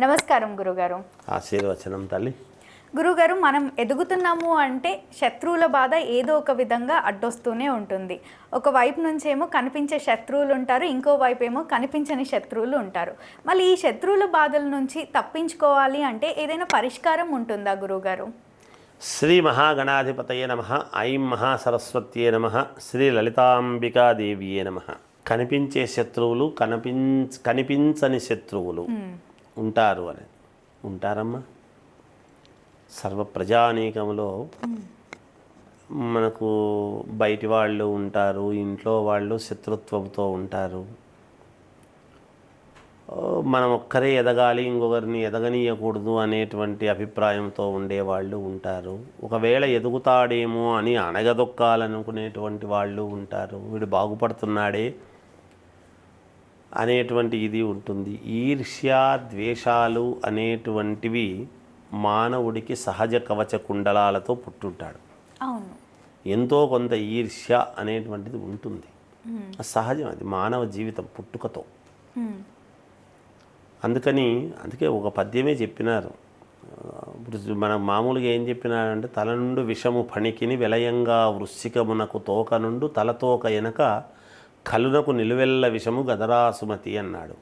నమస్కారం గురుగారు. ఆశీర్వచనం తల్లి. గురుగారు మనం ఎదుగుతున్నాము అంటే శత్రువుల బాధ ఏదో ఒక విధంగా అడ్డొస్తూనే ఉంటుంది. ఒక వైపు నుంచేమో కనిపించే శత్రువులు ఉంటారు ఇంకో వైపు ఏమో కనిపించని శత్రువులు ఉంటారు. మళ్ళీ ఈ శత్రువుల బాధల నుంచి తప్పించుకోవాలి అంటే ఏదైనా పరిష్కారం ఉంటుందా గురుగారు? శ్రీ మహాగణాధిపతయే నమ ఐం మహాసరస్వత్యే నమ శ్రీ లలితాంబికాదేవియే నమ. కనిపించే శత్రువులు కనిపించ కనిపించని శత్రువులు. ఉంటారు అని ఉంటారమ్మా. సర్వ ప్రజానీకంలో మనకు బయటి వాళ్ళు ఉంటారు ఇంట్లో వాళ్ళు శత్రుత్వంతో ఉంటారు. మనం ఒక్కరే ఎదగాలి ఇంకొకరిని ఎదగనీయకూడదు అనేటువంటి అభిప్రాయంతో ఉండేవాళ్ళు ఉంటారు. ఒకవేళ ఎదుగుతాడేమో అని అనగదొక్కాలనుకునేటువంటి వాళ్ళు ఉంటారు. వీడు బాగుపడుతున్నాడే అనేటువంటి ఇది ఉంటుంది. ఈర్ష్య ద్వేషాలు అనేటువంటివి మానవుడికి సహజ కవచ కుండలాలతో పుట్టుంటాడు. అవును. ఎంతో కొంత ఈర్ష్య అనేటువంటిది ఉంటుంది. సహజం అది మానవ జీవితం పుట్టుకతో. అందుకని అందుకే ఒక పద్యమే చెప్పినారు. ఇప్పుడు మన మామూలుగా ఏం చెప్పినారంటే తల నుండి విషము ఫణికిని విలయంగా వృశ్చికమునకు తోక నుండు తలతోక ఎనక కలునకు నిలువెల్ల విషము గదరాసుమతి అన్నాడు.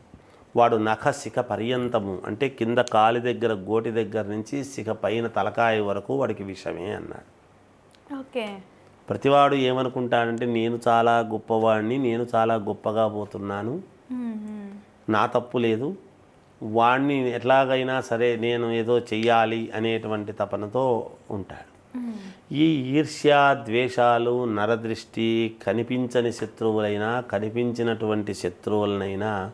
వాడు నఖ శిఖ పర్యంతము అంటే కింద కాలి దగ్గర గోటి దగ్గర నుంచి శిఖ పైన తలకాయ వరకు వాడికి విషమే అన్నాడు. ఓకే. ప్రతివాడు ఏమనుకుంటాడంటే నేను చాలా గొప్పవాడిని నేను చాలా గొప్పగా పోతున్నాను. నా తప్పు లేదు. వాడిని ఎట్లాగైనా సరే నేను ఏదో చెయ్యాలి అనేటువంటి తపనతో ఉంటాడు. ఈ ఈర్ష్య ద్వేషాలు నరదృష్టి కనిపించని శత్రువులైనా కనిపించినటువంటి శత్రువులనైనా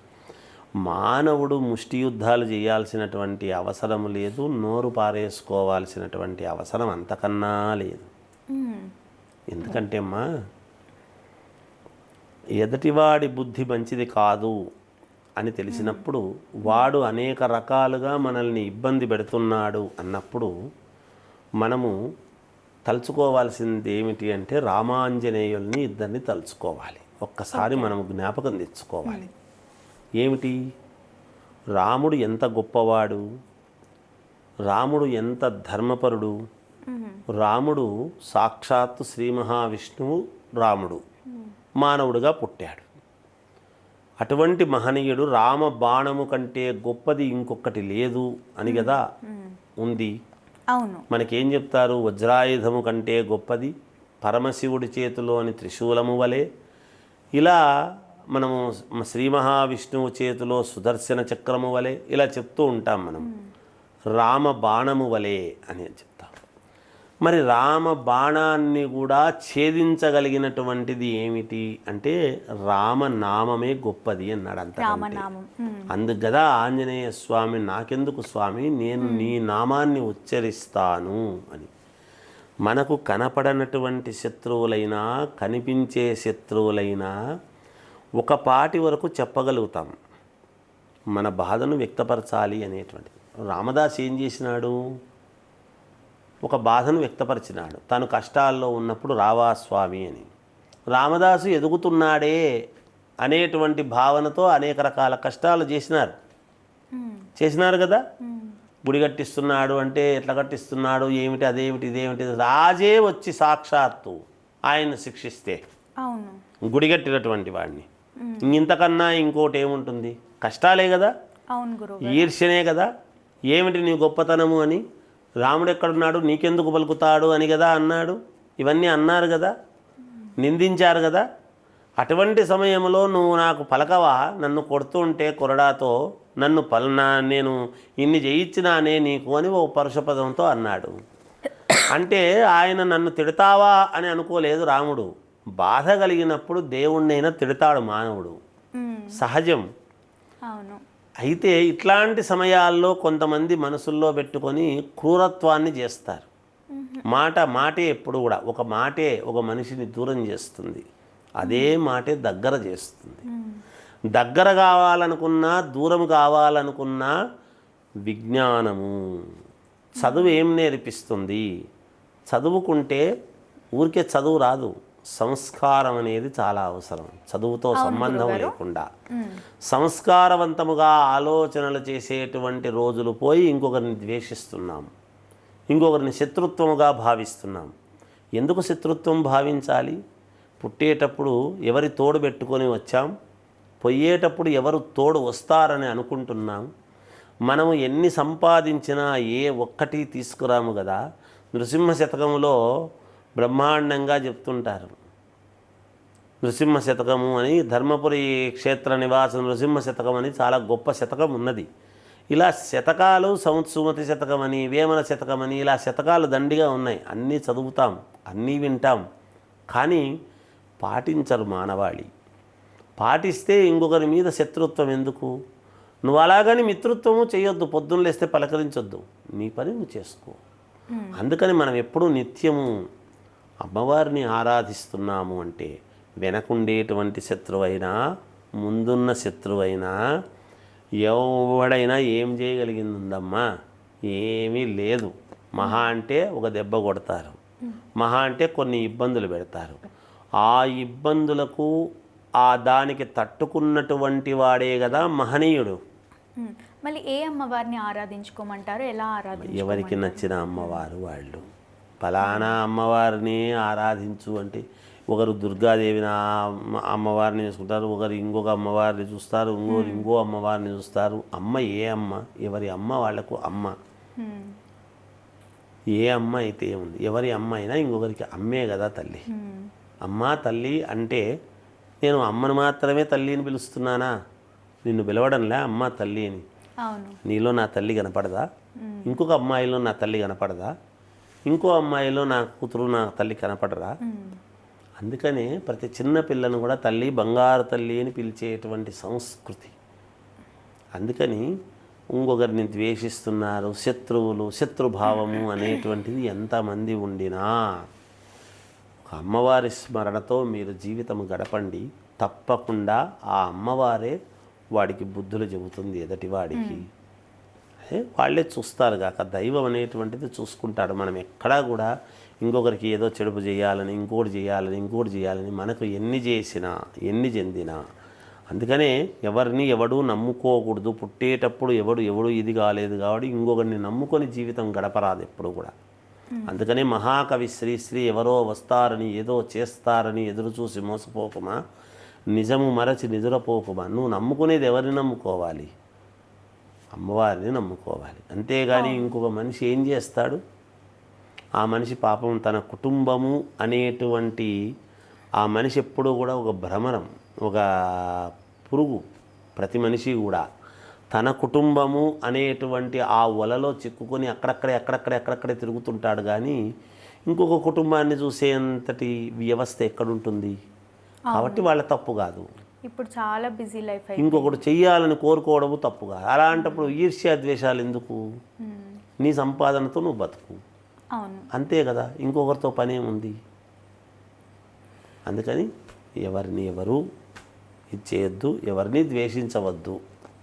మానవుడు ముష్టి యుద్ధాలు చేయాల్సినటువంటి అవసరం లేదు నోరు పారేసుకోవాల్సినటువంటి అవసరం అంతకన్నా లేదు. ఎందుకంటే అమ్మా ఎదటివాడి బుద్ధి మంచిది కాదు అని తెలిసినప్పుడు వాడు అనేక రకాలుగా మనల్ని ఇబ్బంది పెడుతున్నాడు అన్నప్పుడు మనము తలుచుకోవాల్సింది ఏమిటి అంటే రామాంజనేయుల్ని ఇద్దరిని తలుచుకోవాలి. ఒక్కసారి మనం జ్ఞాపకం తెచ్చుకోవాలి. ఏమిటి? రాముడు ఎంత గొప్పవాడు? రాముడు ఎంత ధర్మపరుడు? రాముడు సాక్షాత్తు శ్రీ మహావిష్ణువు రాముడు. మానవుడిగా పుట్టాడు. అటువంటి మహనీయుడు రామ బాణము కంటే గొప్పది ఇంకొకటి లేదు అని కదా ఉంది. అవును. మనకేం చెప్తారు? వజ్రాయుధము కంటే గొప్పది పరమశివుడి చేతిలోని త్రిశూలము వలె. ఇలా మనము శ్రీ మహావిష్ణువు చేతిలో సుదర్శన చక్రము వలె ఇలా చెప్తూ ఉంటాం మనం. రామ బాణము వలె అని చెప్తాం మరి రామ బాణాన్ని కూడా ఛేదించగలిగినటువంటిది ఏమిటి అంటే రామనామమే గొప్పది అన్నాడు అంత. రామనామం. అందుకు కదా ఆంజనేయ స్వామి నాకెందుకు స్వామి? నేను నీ నామాన్ని ఉచ్చరిస్తాను అని. మనకు కనపడనటువంటి శత్రువులైనా కనిపించే శత్రువులైనా ఒక పాటి వరకు చెప్పగలుగుతాం. మన బాధను వ్యక్తపరచాలి అనేటువంటిది. రామదాస్ ఏం చేసినాడు? ఒక బాధను వ్యక్తపరిచినాడు. తను కష్టాల్లో ఉన్నప్పుడు రావా స్వామి అని. రామదాసు ఎదుగుతున్నాడే అనేటువంటి భావనతో అనేక రకాల కష్టాలు చేసినారు. చేసినారు కదా. గుడి కట్టిస్తున్నాడు అంటే ఎట్లా కట్టిస్తున్నాడు? ఏమిటి అదేమిటి ఇదేమిటి? రాజే వచ్చి సాక్షాత్తు ఆయన్ని శిక్షిస్తే. అవును. గుడి కట్టినటువంటి వాడిని. ఇంతకన్నా ఇంకోటి ఏముంటుంది? కష్టాలే కదా? ఈర్ష్యనే కదా? ఏమిటి నీ గొప్పతనము అని? రాముడు ఎక్కడున్నాడు? నీకెందుకు పలుకుతాడు అని కదా అన్నాడు. ఇవన్నీ అన్నారు కదా. నిందించారు కదా. అటువంటి సమయంలో నువ్వు నాకు పలకవా? నన్ను కొడుతుంటే కొరడాతో నన్ను పల్ నా నేను ఇన్ని చేయించినానే నీకు అని ఓ పరుషపదంతో అన్నాడు. అంటే ఆయన నన్ను తిడతావా అని అనుకోలేదు రాముడు. బాధ కలిగినప్పుడు దేవుణ్ణైనా తిడతాడు మానవుడు. సహజం. అవును. అయితే ఇట్లాంటి సమయాల్లో కొంతమంది మనసుల్లో పెట్టుకొని క్రూరత్వాన్ని చేస్తారు. మాట మాటే ఎప్పుడు కూడా ఒక మాటే ఒక మనిషిని దూరం చేస్తుంది. అదే మాటే దగ్గర చేస్తుంది. దగ్గర కావాలనుకున్నా దూరం కావాలనుకున్నా విజ్ఞానము. చదువు ఏం నేర్పిస్తుంది? చదువుకుంటే ఊరికే చదువు రాదు. సంస్కారం అనేది చాలా అవసరం. చదువుతో సంబంధం లేకుండా. సంస్కారవంతముగా ఆలోచనలు చేసేటువంటి రోజులు పోయి ఇంకొకరిని ద్వేషిస్తున్నాం. ఇంకొకరిని శత్రుత్వముగా భావిస్తున్నాం. ఎందుకు శత్రుత్వం భావించాలి? పుట్టేటప్పుడు ఎవరి తోడు పెట్టుకొని వచ్చాం? పోయేటప్పుడు ఎవరు తోడు వస్తారని అనుకుంటున్నాం? మనము ఎన్ని సంపాదించినా ఏ ఒక్కటి తీసుకురాము కదా? నృసింహ శతకములో బ్రహ్మాండంగా చెప్తుంటారు. నృసింహ శతకము అని ధర్మపురి క్షేత్ర నివాస నృసింహ శతకం అని చాలా గొప్ప శతకం ఉన్నది. ఇలా శతకాలు సంసుమతి శతకం అని వేమన శతకం అని ఇలా శతకాలు దండిగా ఉన్నాయి. అన్నీ చదువుతాం అన్నీ వింటాం. కానీ పాటించరు మానవాళి. పాటిస్తే ఇంకొకరి మీద శత్రుత్వం ఎందుకు? నువ్వు అలాగని మిత్రుత్వము చేయొద్దు పొద్దున్న లేస్తే పలకరించొద్దు. నీ పని నువ్వు చేసుకో. అందుకని మనం ఎప్పుడూ నిత్యము అమ్మవారిని ఆరాధిస్తున్నాము అంటే వెనకుండేటువంటి శత్రువైనా ముందున్న శత్రువైనా ఎవడైనా ఏం చేయగలిగిందమ్మా? ఏమీ లేదు. మహా అంటే ఒక దెబ్బ కొడతారు. మహా అంటే కొన్ని ఇబ్బందులు పెడతారు. ఆ ఇబ్బందులకు ఆ దానికి తట్టుకున్నటువంటి వాడే కదా మహనీయుడు. మళ్ళీ ఏ అమ్మవారిని ఆరాధించుకోమంటారు? ఎలా ఆరాధించు ఎవరికి నచ్చిన అమ్మవారు వాళ్ళు. ఫలానా అమ్మవారిని ఆరాధించు అంటే ఒకరు దుర్గాదేవిని అమ్మవారిని చూసుకుంటారు ఒకరు ఇంకొక అమ్మవారిని చూస్తారు ఇంకొకరు ఇంకో అమ్మవారిని చూస్తారు. అమ్మ ఏ అమ్మ? ఎవరి అమ్మ వాళ్ళకు అమ్మ. ఏ అమ్మ అయితే ఏముంది ఎవరి అమ్మ అయినా ఇంకొకరికి అమ్మే కదా తల్లి. అమ్మ తల్లి అంటే నేను అమ్మను మాత్రమే తల్లి అని పిలుస్తున్నానా? నిన్ను పిలవడంలే అమ్మ తల్లి అని. నీలో నా తల్లి కనపడదా? ఇంకొక అమ్మాయిలో నా తల్లి కనపడదా? ఇంకో అమ్మాయిలో నా కూతురు నా తల్లి కనపడరా? అందుకనే ప్రతి చిన్న పిల్లను కూడా తల్లి బంగారు తల్లి అని పిలిచేటువంటి సంస్కృతి. అందుకని ఇంకొకరిని ద్వేషిస్తున్నారు శత్రువులు శత్రుభావము అనేటువంటిది ఎంతమంది ఉండినా ఒక అమ్మవారి స్మరణతో మీరు జీవితం గడపండి. తప్పకుండా ఆ అమ్మవారే వాడికి బుద్ధులు చెబుతుంది ఎదటివాడికి. వాళ్ళే చూస్తారు కాక దైవం అనేటువంటిది చూసుకుంటాడు. మనం ఎక్కడా కూడా ఇంకొకరికి ఏదో చెడుపు చేయాలని ఇంకోటి చేయాలని ఇంకోటి చేయాలని మనకు ఎన్ని చేసినా ఎన్ని చెందినా అందుకనే ఎవరిని ఎవడు నమ్ముకోకూడదు. పుట్టేటప్పుడు ఎవడు ఎవడు ఇది కాలేదు కాబట్టి ఇంకొకరిని నమ్ముకొని జీవితం గడపరాదు ఎప్పుడు కూడా. అందుకనే మహాకవి శ్రీశ్రీ ఎవరో వస్తారని ఏదో చేస్తారని ఎదురు చూసి మోసపోకుమా? నిజము మరచి నిదురపోకుమా? నువ్వు నమ్ముకునేది ఎవరిని నమ్ముకోవాలి? అమ్మవారిని నమ్ముకోవాలి. అంతేగాని ఇంకొక మనిషి ఏం చేస్తాడు? ఆ మనిషి పాపం తన కుటుంబము అనేటువంటి ఆ మనిషి ఎప్పుడూ కూడా ఒక భ్రమరం ఒక పురుగు ప్రతి మనిషి కూడా. తన కుటుంబము అనేటువంటి ఆ వలలో చిక్కుకొని అక్కడక్కడే అక్కడక్కడే అక్కడక్కడే తిరుగుతుంటాడు కానీ ఇంకొక కుటుంబాన్ని చూసేంతటి వ్యవస్థ ఎక్కడుంటుంది? కాబట్టి వాళ్ళ తప్పు కాదు. ఇప్పుడు చాలా బిజీ లైఫ్ ఇంకొకటి చెయ్యాలని కోరుకోవడము తప్పు కాదు అలాంటప్పుడు ఈర్ష్య ద్వేషాలు ఎందుకు. నీ సంపాదనతో నువ్వు బతుకు. అవును. అంతే కదా? ఇంకొకరితో పని ఏముంది? అందుకని ఎవరిని ఎవరు ఇది చేయొద్దు ఎవరిని ద్వేషించవద్దు.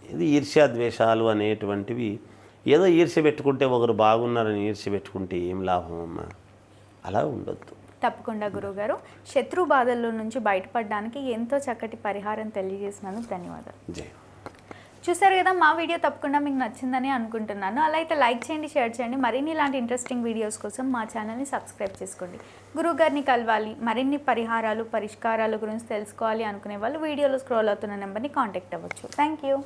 ఇది ఈర్ష్య ద్వేషాలు అనేటువంటివి ఏదో ఈర్ష్య పెట్టుకుంటే ఒకరు బాగున్నారని ఈర్ష్య పెట్టుకుంటే ఏం లాభం అమ్మా? అలా ఉండొద్దు. తప్పకుండా గురువుగారు. శత్రు బాధల్లో నుంచి బయటపడడానికి ఎంతో చక్కటి పరిహారం తెలియజేసినందుకు ధన్యవాదాలు. చూసారు కదా మా వీడియో తప్పకుండా మీకు నచ్చిందని అనుకుంటున్నాను. అలా అయితే లైక్ చేయండి షేర్ చేయండి. మరిన్ని ఇలాంటి ఇంట్రెస్టింగ్ వీడియోస్ కోసం మా ఛానల్ని సబ్స్క్రైబ్ చేసుకోండి. గురువు గారిని కలవాలి మరిన్ని పరిహారాలు పరిష్కారాల గురించి తెలుసుకోవాలి అనుకునే వాళ్ళు వీడియోలో స్క్రోల్ అవుతున్న నెంబర్ని కాంటాక్ట్ అవ్వచ్చు. Thank you